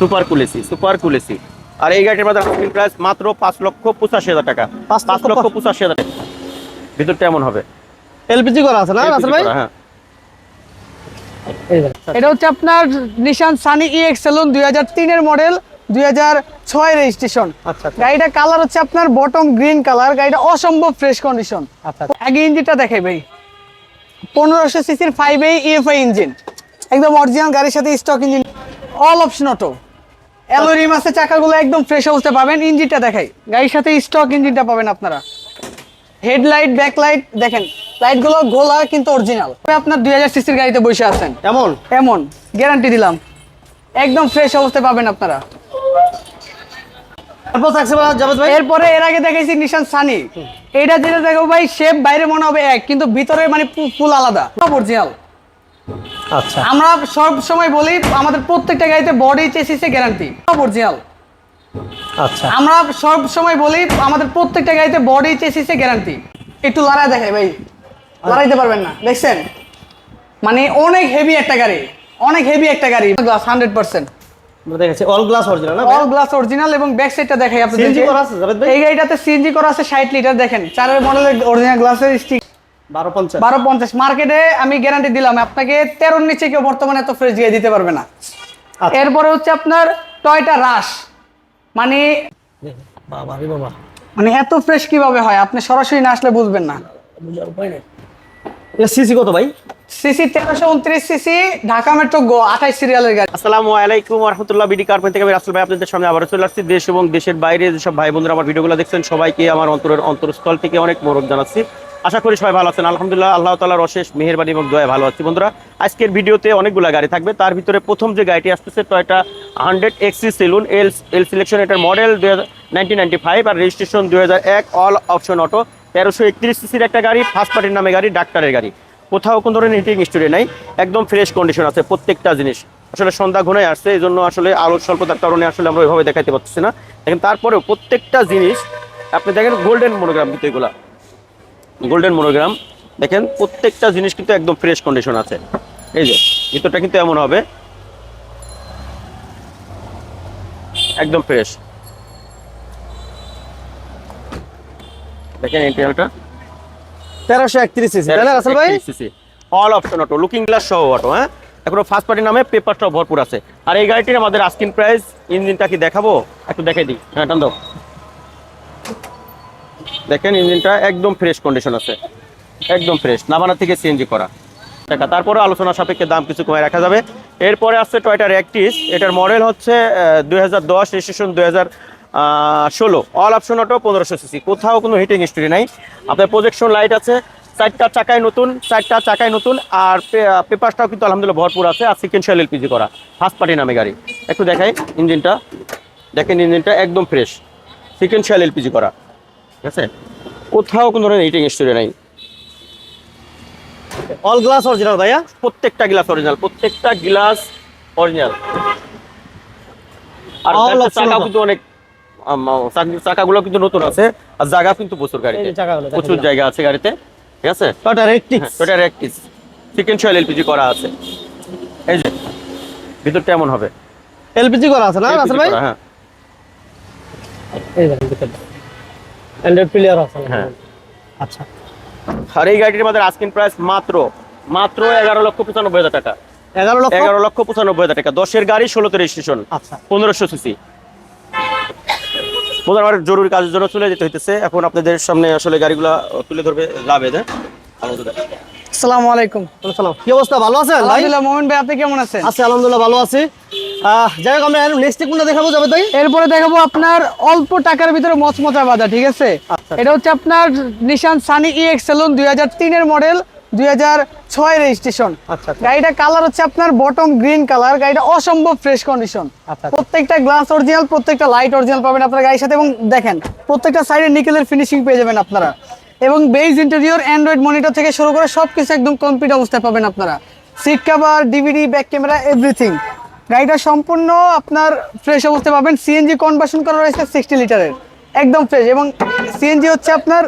Super কুলেসি super কুলেসি। আর এই গাড়িটির মধ্যে আস্কিং প্রাইস মাত্র পাঁচ লক্ষ পঁচাশি হাজার টাকা। পাঁচ লক্ষ পঁচাশি হাজার টাকা। ভিতরটা এমন হবে? এলপিজি করা আছে না রাসেল ভাই? হ্যাঁ। এটা হচ্ছে আপনার নিশান সানি ই এক্সেলুন দুই হাজার তিনের মডেল দুই হাজার ছয় রেজিস্ট্রেশন আচ্ছা আচ্ছা। গাড়িটা কালার হচ্ছে আপনার বটম গ্রিন কালার গাড়িটা অসম্ভব ফ্রেশ কন্ডিশন আচ্ছা আগে ইঞ্জিনটা দেখাই ভাই। পনেরোশো সিসির ফাইভ এই ইএফআই ইঞ্জিন একদম অরিজিনাল গাড়ির সাথে stock engine all option auto alloy rim আছে চাকাগুলো একদম ফ্রেশ অবস্থায় পাবেন। ইঞ্জিনটা দেখাই। গাড়ির সাথে স্টক ইঞ্জিনটা পাবেন আপনারা। হেডলাইট ব্যাকলাইট দেখেন লাইটগুলো গোলা কিন্তু অরিজিনাল আপনার দুই হাজার সিসির গাড়িতে বসে আছেন। এমন? এমন গ্যারান্টি দিলাম। একদম ফ্রেশ অবস্থায় পাবেন আপনারা। এরপরে এর আগে দেখাইছি নিশান সানি এটা যেটা দেখো ভাই শেপ বাইরে মনে হবে এক কিন্তু ভিতরে মানে ফুল আলাদা। অরিজিনাল আচ্ছা। আমরা সব সময় বলি আমাদের প্রত্যেকটা গাড়িতে বডি চেসিসে গ্যারান্টি অরিজিনাল আচ্ছা। আমরা সব সময় বলি আমাদের প্রত্যেকটা গাড়িতে বডি চেসিসে গ্যারান্টি একটু লড়াই দেখাই ভাই। লড়াইতে পারবেন না। দেখছেন? মানে অনেক হেভি একটা গাড়ি। অনেক হেভি একটা গাড়ি। গ্লাস হান্ড্রেড পার্সেন্ট দেখেছি অল গ্লাস অরিজিনাল না অল গ্লাস অরিজিনাল এবং ব্যাক সাইডটা দেখাই আপনাদের CNG করা আছে, এই গাড়িটাতে সিএনজি করা আছে 60 লিটার দেখেন। চারের মডেলের অরিজিনাল গ্লাসের স্টিক বারো পঞ্চাশ। মার্কেটে আমি গ্যারান্টি দিলাম আপনাকে তেরোর নিচে কেউ বর্তমানে এত ফ্রেশ গাড়ি দিতে পারবে না। আচ্ছা। এরপরে হচ্ছে আপনার টয়টা রাশ। মানে বাবা রে বাবা। মানে এত ফ্রেশ কীভাবে হয়? আপনি সরাসরি না আসলে বুঝবেন না। বুঝার উপায় নেই। সিসি কত ভাই? সিসি তেরোশো উনত্রিশ সিসি ঢাকা মেট্রো গো আঠাইশ সিরিয়ালের গাড়ি। আসসালামু আলাইকুম রহমতুল্লাহ বিডি কার্পেন থেকে আমি রাসেল ভাই আপনাদের সামনে আবার চলে আসছি। দেশ এবং দেশের বাইরে যেসব ভাই বন্ধুরা আমার ভিডিওগুলো দেখছেন সবাইকে আমার অন্তরের অন্তরস্থল থেকে অনেক মোরক জানাচ্ছি। আশা করি সবাই ভালো আছেন। আলহামদুলিল্লাহ আল্লাহ তালার অশেষ মেহেরবানি এবং দয়া ভালো আছি। বন্ধুরা, আজকের ভিডিওতে অনেকগুলো গাড়ি থাকবে। তার ভিতরে প্রথম যে গাড়িটি আসতেছে Toyota hundred XE saloon L L selection এটার মডেল ফাইভ আর রেজিস্ট্রেশন দুই হাজার এক, অল অপশন অটো। তেরোশো একত্রিশ একটা গাড়ি, ফার্স্ট পার্টির নামে গাড়ি, ডাক্তারের গাড়ি। কোথাও কোনো ধরনের হিটিং স্টোরি নাই, একদম ফ্রেশ কন্ডিশন আছে প্রত্যেকটা জিনিস। আসলে সন্ধ্যা ঘুরে আসছে এই জন্য আসলে আলো স্বল্পতার কারণে আসলে আমরা ওইভাবে দেখাতে পারতেছি না। দেখেন তারপরেও প্রত্যেকটা জিনিস, আপনি দেখেন গোল্ডেন মনোগ্রাম কিন্তু এগুলা। গোল্ডেন মনোগ্রাম দেখেন প্রত্যেকটা জিনিস কিন্তু একদম ফ্রেশ কন্ডিশন আছে। এই যে ভিতরটা কিন্তু এমন হবে। একদম ফ্রেশ দেখেন ইন্টেরিয়রটা তেরোশো একত্রিশ সিসি তাই না রাসেল ভাই? All option auto looking glass সহ অটো হ্যাঁ? এখনও ফার্স্ট পার্টি নামে পেপারটাও ভরপুর আছে। আর এই গাড়িটির আমাদের আস্কিং প্রাইস ইঞ্জিনটা কি দেখাবো? একটু দেখাই দিই। হ্যাঁ টান দাও। দেখেন ইঞ্জিনটা একদম ফ্রেশ কন্ডিশন আছে। একদম ফ্রেশ নাবানা থেকে সিএনজি করা। টাকা, তারপরে আলোচনা সাপেক্ষে দাম কিছু কমে রাখা যাবে। এরপরে আসছে টয়টা র্যাকটিস এটার মডেল হচ্ছে দুই হাজার দশ ষোলো। অল অপশন অটো পনেরোশো সিসি কোথাও কোনো হিটিং হিস্ট্রি নাই। আপনার প্রজেকশন লাইট আছে, চারটা চাকায় নতুন, চারটা চাকায় নতুন, আর পেপারটাও কিন্তু আলহামদুলিল্লাহ ভরপুর আছে, আর সিকেন্সিয়াল এলপিজি করা। ফার্স্ট পার্টি নামে গাড়ি। একটু দেখাই ইঞ্জিনটা। দেখেন ইঞ্জিনটা একদম ফ্রেশ সিকেন্সিয়াল এলপিজি করা। ঠিক আছে? কোথাও কোনো ধরনের হিটিং হিস্ট্রি নাই। অল গ্লাস অরিজিনাল ভাইয়া? প্রত্যেকটা গ্লাস অরিজিনাল প্রত্যেকটা গ্লাস অরিজিনাল আর হবে। কিন্তু অনেক চাকাগুলো কিন্তু নতুন আছে আর জায়গা কিন্তু প্রচুর গাড়িতে। প্রচুর জায়গা আছে গাড়িতে ঠিক আছে? টয়টা রেকটিক্স র্যাকটিস সিকেন্সিয়াল এলপিজি করা আছে। এই যে ভিতরটা এমন হবে। এলপিজি করা আছে না? LPG ভাই? হ্যাঁ। এই দেখেন ভিতরটা। অ্যান্ড্রয়েড প্লেয়ার আছে। হ্যাঁ। আচ্ছা। আর এই গাড়িটির আমাদের আস্কিং প্রাইস মাত্র মাত্র এগারো লক্ষ পঁচানব্বই হাজার টাকা। এগারো লক্ষ? এগারো লক্ষ পঁচানব্বই হাজার টাকা। দশের গাড়ি ষোলোতে রেজিস্ট্রেশন আচ্ছা। পনেরোশো সিসি আমার জরুরি কাজের জন্য চলে যেতে হইতেছে। এখন আপনাদের সামনে আসলে গাড়িগুলা তুলে ধরবে লাভ এদের আসসালামু আলাইকুম। সালাম কি অবস্থা? ভালো আছেন ভাই? আলহামদুলিল্লাহ মোমিন ভাই আপনি কেমন আছেন? আছি আলহামদুলিল্লাহ ভালো আছি। যাই হোক আমরা নেক্সট কোনটা দেখাবো যাবে ভাই এরপরে দেখাবো আপনার অল্প টাকার ভিতরে মচমচা বাজার ঠিক আছে? আচ্ছা। এটা হচ্ছে আপনার নিশান সানি ই এক্সেলুন দুই হাজার তিনের মডেল দুই হাজার ছয় রেজিস্ট্রেশন আচ্ছা আচ্ছা। গাড়িটা কালার হচ্ছে আপনার বটম গ্রিন কালার গাড়িটা অসম্ভব ফ্রেশ কন্ডিশন আচ্ছা। প্রত্যেকটা গ্লাস অরিজিনাল প্রত্যেকটা লাইট অরিজিনাল পাবেন আপনার গাড়ির সাথে এবং দেখেন প্রত্যেকটা সাইডে নিকেলের ফিনিশিং পেয়ে যাবেন আপনারা। এবং বেজ ইন্টেরিয়র অ্যান্ড্রয়েড মনিটর থেকে শুরু করে সব কিছু একদম কমপ্লিট অবস্থায় পাবেন আপনারা। Seat cover DVD back camera everything গাড়িটা সম্পূর্ণ আপনার ফ্রেশ অবস্থায় পাবেন। সিএনজি কনভার্সন করা রয়েছে সিক্সটি লিটারের একদম ফ্রেশ এবং সিএনজি হচ্ছে আপনার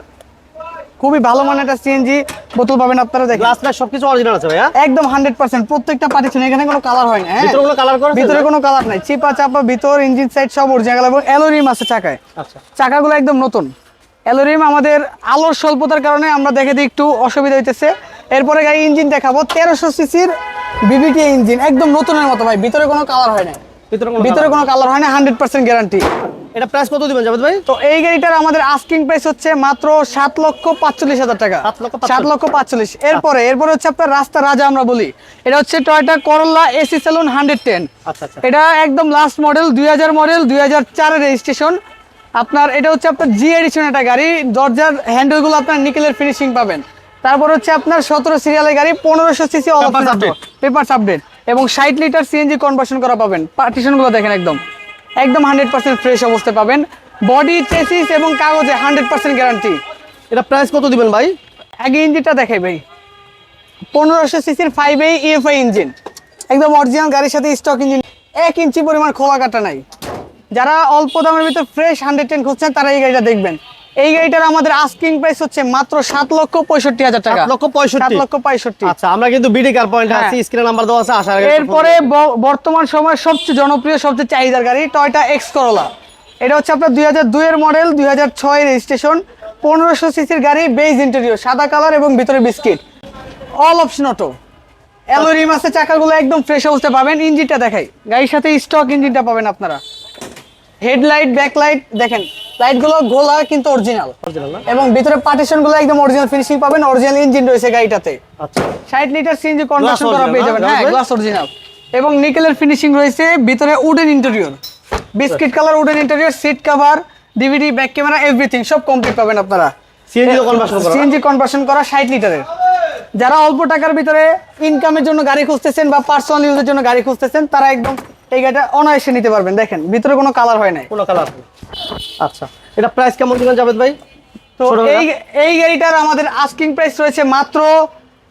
খুবই ভালো মানের একটা সিএনজি বোতল পাবেন আপনারা দেখেন। গ্লাস লাইট সবকিছু অরিজিনাল আছে ভাইয়া? একদম হান্ড্রেড পার্সেন্ট প্রত্যেকটা পার্টিশন এখানে কোনো কালার হয় না হ্যাঁ? ভিতরে কোনো কালার করা ভিতরে কোনো কালার নাই। চিপা চাপা ভিতর ইঞ্জিন সাইড সব অরিজিনাল এবং অ্যালোরিম আছে চাকায়। আচ্ছা। চাকাগুলো একদম নতুন। অ্যালোরিম আমাদের আলোর স্বল্পতার কারণে আমরা দেখে দিই একটু অসুবিধা হইতেছে। এরপরে গাড়ি ইঞ্জিন দেখাবো। তেরোশো সিসির বিবিটি ইঞ্জিন একদম নতুনের মতো ভাই ভিতরে কোনো কালার হয় না ভিতরে কোনো কালার হয় না হান্ড্রেড পার্সেন্ট গ্যারান্টি এটা প্রাইস কত দিবেন জাভেদ ভাই? তো এই গাড়িটার আমাদের আস্কিং প্রাইস হচ্ছে মাত্র সাত লক্ষ পাঁচচল্লিশ হাজার টাকা। সাত লক্ষ পাঁচচল্লিশ। এরপরে এরপরে হচ্ছে আপনার রাস্তা রাজা আমরা বলি। এটা হচ্ছে Toyota Corolla SE saloon hundred ten এটা একদম লাস্ট মডেল দুই হাজার মডেল দুই হাজার চারের রেজিস্ট্রেশন আপনার এটা হচ্ছে আপনার জি এডিশন একটা গাড়ি। দরজার হ্যান্ডেলগুলো আপনার নিকেলের ফিনিশিং পাবেন। তারপর হচ্ছে আপনার সতেরো সিরিয়ালের গাড়ি পনেরোশো সিসি। পেপারস আপডেট এবং ষাট লিটার সিএনজি কনভার্সন করা পাবেন। পার্টিশনগুলো দেখেন একদম। একদম হান্ড্রেড পার্সেন্ট ফ্রেশ অবস্থায় পাবেন। বডি চেসিস এবং কাগজে হান্ড্রেড পার্সেন্ট গ্যারান্টি এটা প্রাইস কত দিবেন ভাই? আগে ইঞ্জিনটা দেখাই ভাই। পনেরোশো সিসির ফাইভ এ ইএফআই ইঞ্জিন একদম অরিজিনাল গাড়ির সাথে স্টক ইঞ্জিন এক ইঞ্চি পরিমাণ খোলা কাটা নাই। যারা অল্প দামের ভিতর ফ্রেশ হান্ড্রেড টেন খুঁজছেন তারা এই গাড়িটা দেখবেন। এই গাড়িটার আমাদের আস্কিং প্রাইস হচ্ছে মাত্র সাত লক্ষ পঁয়ষট্টি হাজার টাকা। লক্ষ পঁয়ষট্টি? লক্ষ পঁয়ষট্টি। আচ্ছা আমরা কিন্তু বিডি কার পয়েন্টে। আছি স্ক্রিনে নাম্বার দেওয়া আছে আসার এরপরে বর্তমান সময়ের সবচেয়ে জনপ্রিয় সবচেয়ে চাহিদার গাড়ি টয়টা এক্স করোলা এটা হচ্ছে আপনার দুই হাজার দুইয়ের মডেল দুই হাজার ছয় রেজিস্ট্রেশন পনেরোশো সিসির গাড়ি বেজ ইন্টেরিয়র সাদা কালার এবং ভিতরে biscuit all option auto alloy rim আছে চাকাগুলো একদম ফ্রেশ অবস্থায় পাবেন। ইঞ্জিনটা দেখাই। গাড়ির সাথে স্টক ইঞ্জিনটা পাবেন আপনারা। হেডলাইট ব্যাকলাইট দেখেন লাইটগুলো গোলা কিন্তু অরিজিনাল। এবং ভিতরে পার্টিশনগুলো একদম অরিজিনাল ফিনিশিং পাবেন অরিজিনাল ইঞ্জিন রয়েছে গাড়িটাতে। আচ্ছা। ষাট লিটার সিএনজি কনভার্সন করা পেয়ে যাবেন। হ্যাঁ গ্লাস অরিজিনাল এবং নিকেলের ফিনিশিং রয়েছে ভিতরে wooden interior biscuit colour wooden interior seat cover DVD back camera everything সব কমপ্লিট পাবেন আপনারা। সিএনজি কনভার্সন করা সিএনজি কনভার্সন করা ষাট লিটারের যারা অল্প টাকার ভিতরে ইনকামের জন্য গাড়ি খুঁজতেছেন বা পার্সোনাল ইউজের জন্য গাড়ি খুঁজতেছেন তারা একদম এই গাড়িটা অনায়াসে নিতে পারবেন। দেখেন ভিতরে কোনো কালার হয় নাই। কোনো কালার আচ্ছা এটা প্রাইস কেমন দিবেন জাভেদ ভাই? তো এই এই গাড়িটার আমাদের আস্কিং প্রাইস রয়েছে মাত্র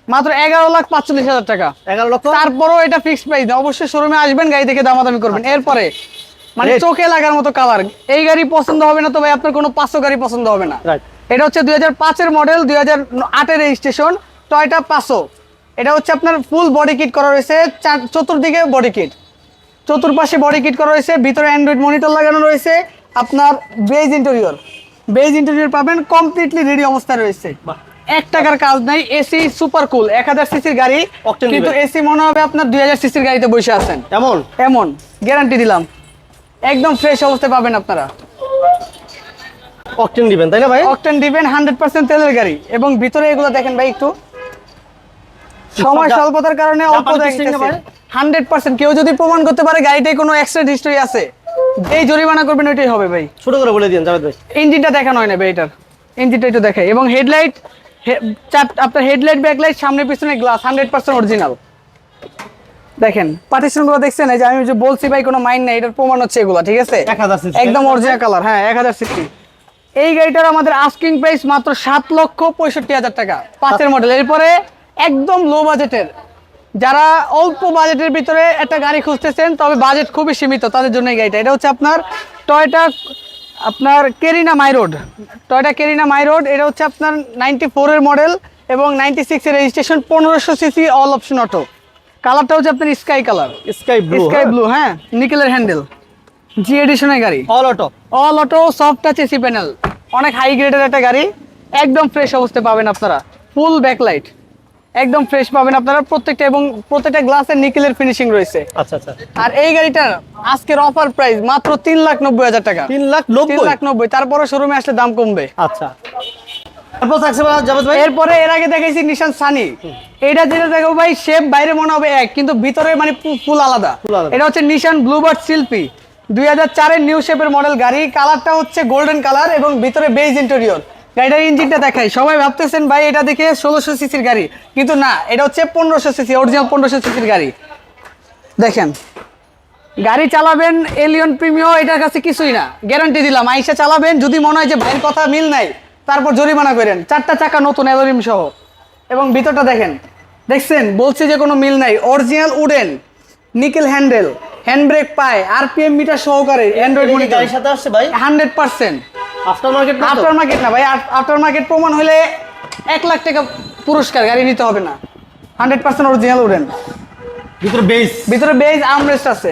মাত্র এগারো লাখ পাঁচচল্লিশ হাজার টাকা। এগারো লক্ষ? তারপরও এটা ফিক্সড প্রাইস না অবশ্যই শোরুমে আসবেন গাড়ি দেখে দামাদামি করবেন। এরপরে মানে চোখে লাগার মতো কালার এই গাড়ি পছন্দ হবে না তো ভাই আপনার কোনো পাঁচশো গাড়ি পছন্দ হবে না। রাইট এটা হচ্ছে দুই হাজার পাঁচের মডেল দুই হাজার আটের রেজিস্ট্রেশন টয়টা পাঁচশো। এটা হচ্ছে আপনার ফুল বডি কিট করা রয়েছে চার চতুর্দিকে বডি কিট চতুর্পাশে বডি কিট করা রয়েছে ভিতরে অ্যান্ড্রয়েড মনিটর লাগানো রয়েছে আপনার বেজ ইন্টেরিয়র বেজ ইন্টেরিয়র পাবেন কমপ্লিটলি রেডি অবস্থায় রয়েছে। এক টাকার কাজ নাই এসি সুপার কুল এক হাজার সিসির গাড়ি। কিন্তু এসি মনে হবে আপনার দুই হাজার সিসির গাড়িতে বসে আছেন। এমন? এমন গ্যারান্টি দিলাম। একদম ফ্রেশ অবস্থায় পাবেন আপনারা। অকটেন দিবেন তাই না ভাই? অকটেন দিবেন হান্ড্রেড পার্সেন্ট তেলের গাড়ি। এবং ভিতরে এগুলো দেখেন ভাই একটু। সময় স্বল্পতার কারণে অল্প না হান্ড্রেড পার্সেন্ট কেউ যদি প্রমাণ করতে পারে গাড়িটায় কোনো এক্সট্রা হিস্টরি আছে এই জরিমানা করবেন ওইটাই হবে ভাই। ছোট করে বলে দিন জাভেদ ভাই। ইঞ্জিনটা দেখানো হয় না ভাই এটার। ইঞ্জিনটা একটু দেখাই। এবং হেডলাইট আপনার হেডলাইট ব্যাকলাইট সামনে পিছনে গ্লাস হান্ড্রেড পার্সেন্ট অরিজিনাল দেখেন পার্টিশনগুলো দেখছেন? এই যে আমি যে বলছি ভাই কোনো মাইন্ড নাই এটার প্রমাণ হচ্ছে এগুলো ঠিক আছে? 1000 cc একদম অরিজিনাল কালার হ্যাঁ এক হাজার সিসি। এই গাড়িটার আমাদের আস্কিং প্রাইস মাত্র সাত লক্ষ পঁয়ষট্টি হাজার টাকা পাঁচের মডেল এরপরে একদম লো বাজেটের যারা অল্প বাজেটের ভিতরে একটা গাড়ি খুঁজতেছেন তবে বাজেট খুবই সীমিত তাদের জন্য এই গাড়িটা। এটা হচ্ছে আপনার টয়টা আপনার Carina my road Toyota Carina my road এটা হচ্ছে আপনার নাইনটি ফোরের মডেল এবং নাইনটি সিক্সের রেজিস্ট্রেশন পনেরোশো সিসি অল অপশন অটো কালারটা হচ্ছে আপনার sky colour sky blue sky blue হ্যাঁ? নিকেলের হ্যান্ডেল জি এডিশনের গাড়ি। All auto all auto soft touch AC panel অনেক হাই গ্রেডের একটা গাড়ি। একদম ফ্রেশ অবস্থায় পাবেন আপনারা। ফুল ব্যাকলাইট একদম ফ্রেশ পাবেন আপনারা প্রত্যেকটা এবং প্রত্যেকটা গ্লাসের নিকেলের ফিনিশিং রয়েছে। আচ্ছা আচ্ছা। আর এই গাড়িটার আজকের অফার প্রাইস মাত্র তিন লাখ নব্বই হাজার টাকা। তিন লাখ নব্বই? লাখ নব্বই। তারপরে শোরুমে আসলে দাম কমবে। আচ্ছা। এরপরে এর আগে দেখাইছি নিশান সানি এটা যেটা দেখো ভাই শেপ বাইরে মনে হবে এক কিন্তু ভিতরে মানে ফুল আলাদা। আলাদা। এটা হচ্ছে নিশান ব্লুবার্ড শিল্পী দুই হাজার চারের নিউ শেপের মডেল গাড়ি। কালারটা হচ্ছে গোল্ডেন কালার এবং ভিতরে বেজ ইন্টেরিয়র গাড়িটার ইঞ্জিনটা দেখাই। সবাই ভাবতেছেন ভাই এটা দেখে ষোলোশো সিসির গাড়ি। কিন্তু না এটা হচ্ছে পনেরোশো সিসি অরিজিনাল পনেরোশো সিসির গাড়ি। দেখেন গাড়ি চালাবেন এলিয়ন প্রিমিও এটার কাছে কিছুই না। গ্যারান্টি দিলাম আইসা চালাবেন যদি মনে হয় যে ভাইয়ের কথা মিল নাই তারপর জরিমানা করেন। চারটা চাকা নতুন অ্যালোরিম সহ। এবং ভিতরটা দেখেন দেখছেন? বলছে যে কোনো মিল নাই। Original wooden nickel handle hand brake পায় আরপিএম মিটার সহকারে অ্যান্ড্রয়েড মনিটর সাথে আসছে ভাই? Hundred percent after market after market না ভাই আফটার মার্কেট প্রমাণ হলে এক লাখ টাকা পুরস্কার গাড়ি নিতে হবে না। Hundred percent original wooden. ভিতরে বেস ভিতরে বেজ আর্মরেস্ট আছে।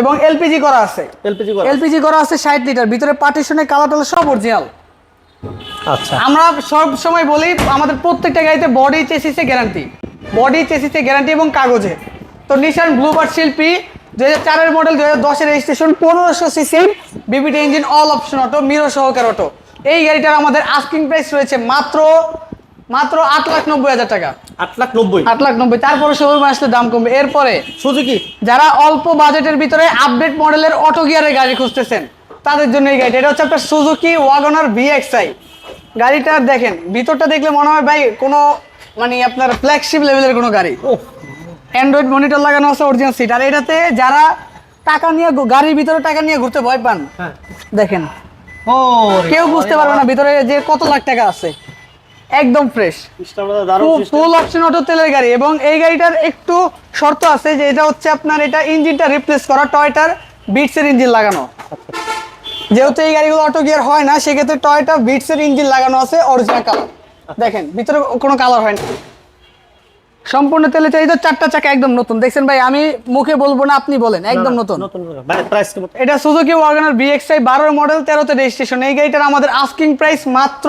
এবং এলপিজি করা আছে। এলপিজি করা এলপিজি করা আছে ষাট লিটার ভিতরে পার্টিশনে কালার টালার সব অরিজিনাল আচ্ছা। আমরা সব সময় বলি আমাদের প্রত্যেকটা গাড়িতে বডি চেসিসে গ্যারান্টি বডি চেসিসে গ্যারান্টি এবং কাগজে। তো নিশান ব্লুবার্ড শিল্পী দু হাজার চারের মডেল দু হাজার দশের রেজিস্ট্রেশন পনেরোশো CC VVT engine all option auto mirror সহকার auto এই গাড়িটার আমাদের আস্কিং প্রাইস রয়েছে মাত্র মাত্র আট লাখ নব্বই হাজার টাকা। আট লাখ নব্বই। আট লাখ নব্বই। তারপরে শোরুমে আসলে দাম কমবে। এরপরে সুজুকি যারা অল্প বাজেটের ভিতরে আপডেট মডেলের অটো গিয়ারের গাড়ি খুঁজতেছেন তাদের জন্য এই গাড়িটা। এটা হচ্ছে আপনার সুজুকি ওয়াগনার ভিএক্সআই গাড়িটা দেখেন ভিতরটা দেখলে মনে হয় ভাই কোনো মানে আপনার ফ্ল্যাগশিপ লেভেলের কোনো গাড়ি। অ্যান্ড্রয়েড মনিটর লাগানো আছে অরিজিনাল সিট আর এটাতে যারা টাকা নিয়ে গাড়ির ভিতরে টাকা নিয়ে ঘুরতে ভয় পান হ্যাঁ। দেখেন। ও কেউ বুঝতে পারবে না ভিতরে যে কত লাখ টাকা আছে। একদম ফ্রেশ ফুল অপশন অটো তেলের গাড়ি। এবং এই গাড়িটার একটু শর্ত আছে যে এটা হচ্ছে আপনার এটা ইঞ্জিনটা রিপ্লেস করা টয়টার বিটসের ইঞ্জিন লাগানো। যেহেতু এই গাড়িগুলো অটো গিয়ার হয় না সেক্ষেত্রে টয়টা বিটসের ইঞ্জিন লাগানো আছে অরিজিনাল কালার দেখেন ভিতরে কোনো কালার হয় না। সম্পূর্ণ তেলে চাই তো চারটা চাকা একদম নতুন। দেখছেন ভাই আমি মুখে বলব না আপনি বলেন একদম নতুন। মানে এটা সুজুকি ওয়াগনার বিএক্সআই বারোর মডেল তেরোতে রেজিস্ট্রেশন এই গাড়িটার আমাদের আস্কিং প্রাইস মাত্র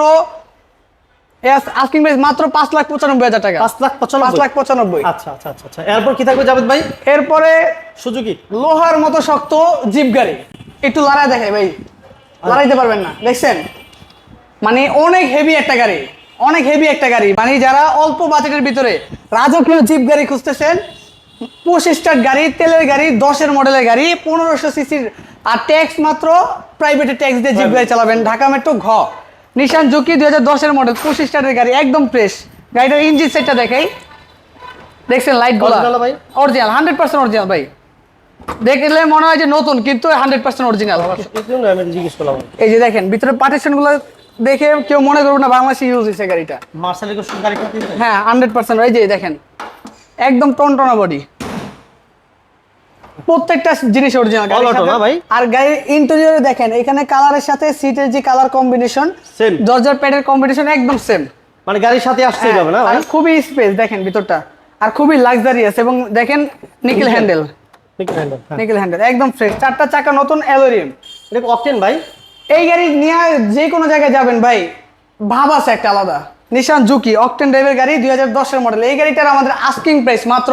আস্কিং প্রাইস মাত্র পাঁচ লাখ পঁচানব্বই হাজার টাকা। পাঁচ লাখ পাঁচ লাখ পঁচানব্বই। আচ্ছা আচ্ছা আচ্ছা আচ্ছা। এরপর কি থাকবে ভাই? এরপরে সুজুকি লোহার মতো শক্ত জিপ গাড়ি। একটু লড়াই দেখাই ভাই। লড়াইতে পারবেন না। দেখছেন? মানে অনেক হেভি একটা গাড়ি। অনেক হেভি একটা গাড়ি। মানে যারা অল্প বাজেটের ভিতরে রাজকীয় জিপ গাড়ি খুঁজতেছেন পঁচিশ স্টার গাড়ি তেলের গাড়ি দশের মডেলের গাড়ি পনেরোশো সিসির আর ট্যাক্স মাত্র প্রাইভেটের ট্যাক্স দিয়ে জিপ গাড়ি চালাবেন ঢাকা মেট্রো ঘ। নিশান জুকি দুই হাজার দশের মডেল পঁচিশ স্টারের গাড়ি একদম ফ্রেশ গাড়িটার ইঞ্জিন সেটটা দেখাই। দেখছেন লাইটগুলা ভাই? অরিজিনাল হান্ড্রেড পার্সেন্ট অরিজিনাল ভাই। দেখলে মনে হয় যে নতুন কিন্তু হান্ড্রেড পার্সেন্ট অরিজিনাল এই যে দেখেন ভিতরে পার্টিশনগুলো দেখে কেউ মনে করবে না বাংলাদেশে ইউজ হয়েছে গাড়িটা? হ্যাঁ হান্ড্রেড পার্সেন্ট এই যে দেখেন। একদম টনটনা বডি প্রত্যেকটা জিনিস অরিজিনাল না ভাই? আর গাড়ির ইন্টেরিয়রে দেখেন এখানে কালারের সাথে সিটের যে কালার কম্বিনেশন. দরজার প্যাডের কম্বিনেশন একদম সেম মানে গাড়ির সাথে আসতেই যাবে না ভাই? আর খুবই স্পেস দেখেন ভিতরটা। আর খুবই লাক্সারিয়াস এবং দেখেন নিকেল হ্যান্ডেল ঠিক আছে, হ্যাঁ। নিকেল হ্যান্ডেল একদম ফ্রেশ চারটা চাকা নতুন অ্যালোরিয়াম এটা অকটেন ভাই? এই গাড়ি নিয়ে যে কোনো জায়গায় যাবেন ভাই। ভাব আছে একটা আলাদা। নিশান জুকি অকটেন ড্রাইভের গাড়ি দুই হাজার দশের মডেল এই গাড়িটার আমাদের আস্কিং প্রাইস মাত্র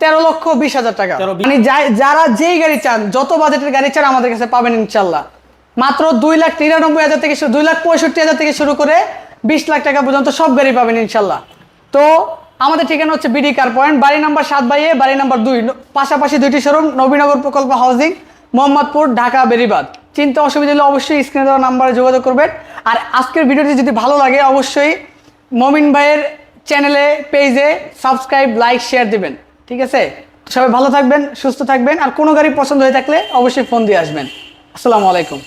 তেরো লক্ষ বিশ হাজার টাকা। 13 মানে যারা যেই গাড়ি চান যত বাজেটের গাড়ি চান আমাদের কাছে পাবেন ইনশাল্লাহ। মাত্র দুই লাখ তিরানব্বই হাজার থেকে দুই লাখ পঁয়ষট্টি হাজার থেকে শুরু করে বিশ লাখ টাকা পর্যন্ত সব গাড়ি পাবেন ইনশাল্লাহ। তো আমাদের ঠিকানা হচ্ছে বিডি কার পয়েন্ট বাড়ি নাম্বার সাত বাইয়ে বাড়ি নাম্বার দুই। পাশাপাশি দুইটি শোরুম নবীনগর প্রকল্প হাউজিং মোহাম্মদপুর, ঢাকা, বেরিবাদ। চিন্তা অসুবিধা হলে অবশ্যই স্ক্রিনে দেওয়া নাম্বারে যোগাযোগ করবেন। আর আজকের ভিডিওটি যদি ভালো লাগে, অবশ্যই মমিন ভাইয়ের চ্যানেলে পেজে সাবস্ক্রাইব লাইক শেয়ার দিবেন। ঠিক আছে? সবাই ভালো থাকবেন, সুস্থ থাকবেন। আর কোনো গাড়ি পছন্দ হয়ে থাকলে অবশ্যই ফোন দিয়ে আসবেন। আসসালামু আলাইকুম।